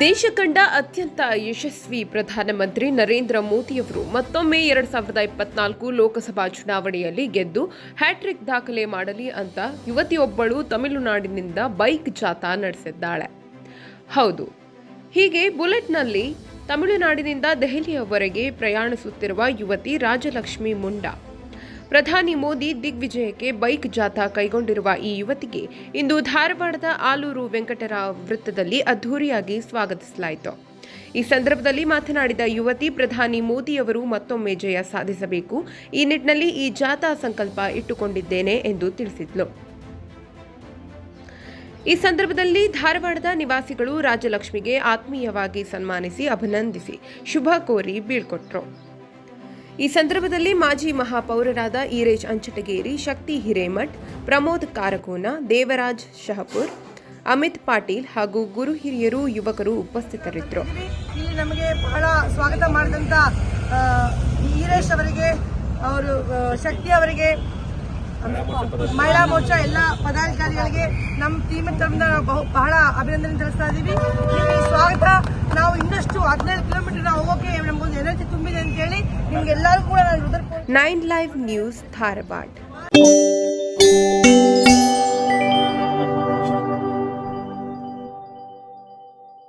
ದೇಶ ಕಂಡ ಅತ್ಯಂತ ಯಶಸ್ವಿ ಪ್ರಧಾನಮಂತ್ರಿ ನರೇಂದ್ರ ಮೋದಿಯವರು ಮತ್ತೊಮ್ಮೆ ಎರಡು ಸಾವಿರದ ಇಪ್ಪತ್ನಾಲ್ಕು ಲೋಕಸಭಾ ಚುನಾವಣೆಯಲ್ಲಿ ಗೆದ್ದು ಹ್ಯಾಟ್ರಿಕ್ ದಾಖಲೆ ಮಾಡಲಿ ಅಂತ ಯುವತಿಯೊಬ್ಬಳು ತಮಿಳುನಾಡಿನಿಂದ ಬೈಕ್ ಜಾಥಾ ನಡೆಸಿದ್ದಾಳೆ. ಹೌದು, ಹೀಗೆ ಬುಲೆಟ್ನಲ್ಲಿ ತಮಿಳುನಾಡಿನಿಂದ ದೆಹಲಿಯವರೆಗೆ ಪ್ರಯಾಣಿಸುತ್ತಿರುವ ಯುವತಿ ರಾಜಲಕ್ಷ್ಮಿ ಮುಂಡಾ. ಪ್ರಧಾನಿ ಮೋದಿ ದಿಗ್ವಿಜಯಕ್ಕೆ ಬೈಕ್ ಜಾಥಾ ಕೈಗೊಂಡಿರುವ ಈ ಯುವತಿಗೆ ಇಂದು ಧಾರವಾಡದ ಆಲೂರು ವೆಂಕಟರಾವ್ ವೃತ್ತದಲ್ಲಿ ಅದ್ಧೂರಿಯಾಗಿ ಸ್ವಾಗತಿಸಲಾಯಿತು. ಈ ಸಂದರ್ಭದಲ್ಲಿ ಮಾತನಾಡಿದ ಯುವತಿ, ಪ್ರಧಾನಿ ಮೋದಿಯವರು ಮತ್ತೊಮ್ಮೆ ಜಯ ಸಾಧಿಸಬೇಕು. ಈ ನಿಟ್ಟಿನಲ್ಲಿ ಈ ಜಾಥಾ ಸಂಕಲ್ಪ ಇಟ್ಟುಕೊಂಡಿದ್ದೇನೆ ಎಂದು ತಿಳಿಸಿದ್ಲು. ಈ ಸಂದರ್ಭದಲ್ಲಿ ಧಾರವಾಡದ ನಿವಾಸಿಗಳು ರಾಜಲಕ್ಷ್ಮಿಗೆ ಆತ್ಮೀಯವಾಗಿ ಸನ್ಮಾನಿಸಿ ಅಭಿನಂದಿಸಿ ಶುಭ ಕೋರಿ ಬೀಳ್ಕೊಟ್ರು. ಈ ಸಂದರ್ಭದಲ್ಲಿ ಮಾಜಿ ಮಹಾಪೌರರಾದ ಈರೇಜ್ ಅಂಚಟಗೇರಿ ಶಕ್ತಿ ಹಿರೇಮಠ್ ಪ್ರಮೋದ್ ಕಾರಕೋನ ದೇವರಾಜ್ ಶಹಪುರ್ ಅಮಿತ್ ಪಾಟೀಲ್ ಹಾಗೂ ಗುರು ಹಿರಿಯರು ಯುವಕರು ಉಪಸ್ಥಿತರಿದ್ದರು. ಇಲ್ಲಿ ನಮಗೆ ಬಹಳ ಸ್ವಾಗತ ಮಾಡಿದಂತ ಆ, ಈರೇಶ್ ಅವರಿಗೆ ಅವರು ಶಕ್ತಿ ಅವರಿಗೆ ಮಹಿಳಾ ಮೋರ್ಚಾ ಎಲ್ಲ ಪದಾಧಿಕಾರಿಗಳಿಗೆ ನಮ್ಮ ಟೀಮ್ ತರದಿಂದ ಬಹು, ಬಹಳ ಅಭಿನಂದನೆ ತಿಳಿಸ್ತಾ ಇದ್ದೀವಿ ನಿಮಗೆ ಸ್ವಾಗತ. ನಾವು ಇನ್ನಷ್ಟು ಹದಿನೈದು ಕಿಲೋಮೀಟರ್ ಹೋಗೋಕೆ ನಮಗೊಂದು ಎನರ್ಜಿ ತುಂಬಿದೆ ಅಂತ ಹೇಳಿ ನಿಮ್ಗೆಲ್ಲರೂ ಕೂಡ ನಾನು ನೈನ್ ಲೈವ್ ನ್ಯೂಸ್ ಧಾರವಾಡ